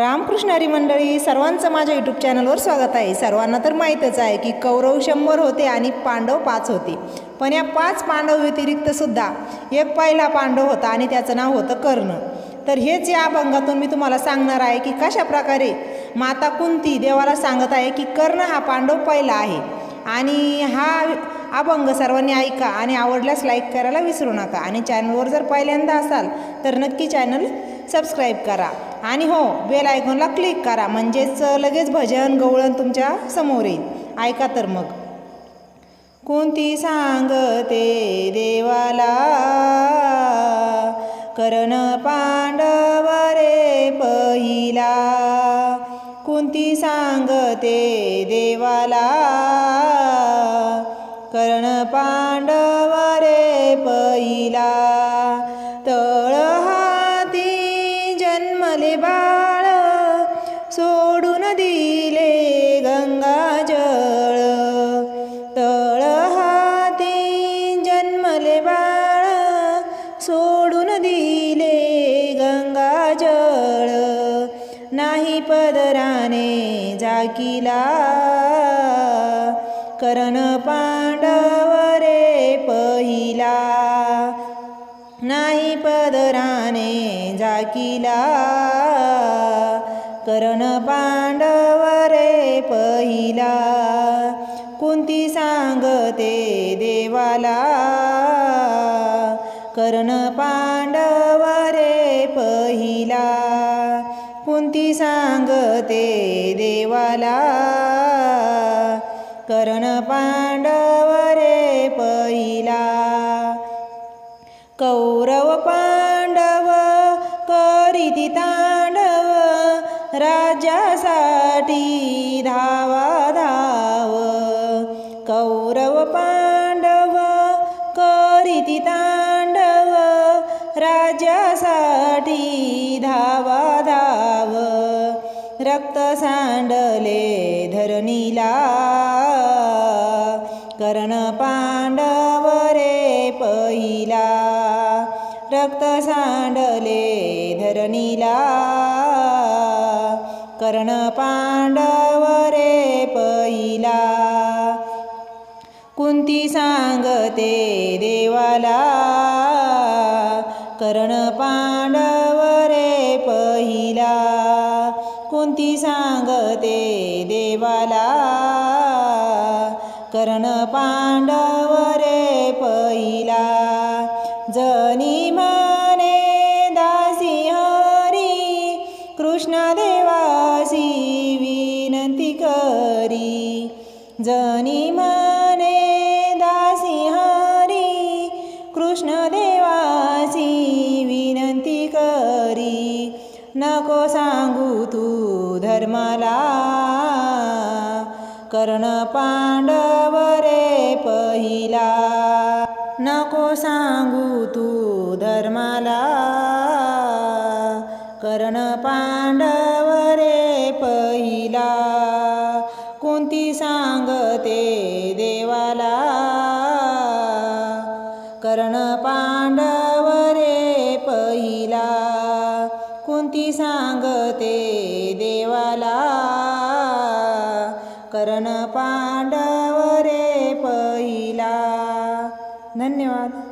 रामकृष्ण हरी मंडळी सर्वांचं माझ्या यूट्यूब चॅनलवर स्वागत आहे. सर्वांना तर माहीतच आहे की कौरव शंभर होते आणि पांडव पाच होते. पण या पाच पांडव व्यतिरिक्त सुद्धा एक पहिला पांडव होता आणि त्याचं नाव होतं कर्ण. तर हेच या अभंगातून मी तुम्हाला सांगणार आहे की कशा प्रकारे माता कुंती देवाला सांगत आहे की कर्ण हा पांडव पहिला आहे. आणि हा अभंग सर्वांनी ऐका आणि आवडल्यास लाईक करायला विसरू नका. आणि चॅनलवर जर पहिल्यांदा असाल तर नक्की चॅनल सबस्क्राईब करा. आणि हो बेल आयकॉनला क्लिक करा. म्हणजेच लगेच भजन गवळण तुमच्यासमोर येईल. ऐका तर मग. कोणती सांगते देवाला? कर्ण पांडव रे पहिला. कोणती सांगते देवाला? कर्ण पांडव रे पहिला. तळ हाती जन्मले बाळ सोडून दिले गंगाजळ तळ हाती जन्मले बाळ सोडून दिले गंगा जळ. नाही पदराने जाकीला करण पांडव रे पहिला. नाही पदराने जाकिला. करण पांडव रे पहिला. कुंती सांगते देवाला. कर्ण पांडव रे पहिला. कुंती सांगते देवाला. कर्ण पांडव रे पहिला. कौरव पांडव करीती तांडव राजासाठी धावा धाव. कौरव पांडव करीती तांडव राजासाठी धावा धाव. रक्त सांडले धरणीला कर्ण पांडव रे पहिला. रक्त सांडले धरणीला. कर्ण पांडव रे पहिला. कुंती सांगते देवाला. कर्ण पांडव रे पहिला. कुंती सांगते देवाला. कर्ण पांडव रे पहिला. जनी मने दासी हरी कृष्ण देवासी विनंती करी. जनी मने दासी हरी कृष्ण देवासी विनंती करी. नको सांगू तू धर्माला कर्ण पांडव रे पहिला. नको सांगू तू धर्माला. कर्ण पांडव रे पहिला. कोणती सांगते देवाला? कर्ण पांडव रे पहिला. कोणती सांगते देवाला? कर्ण पांडव रे पहिला. धन्यवाद.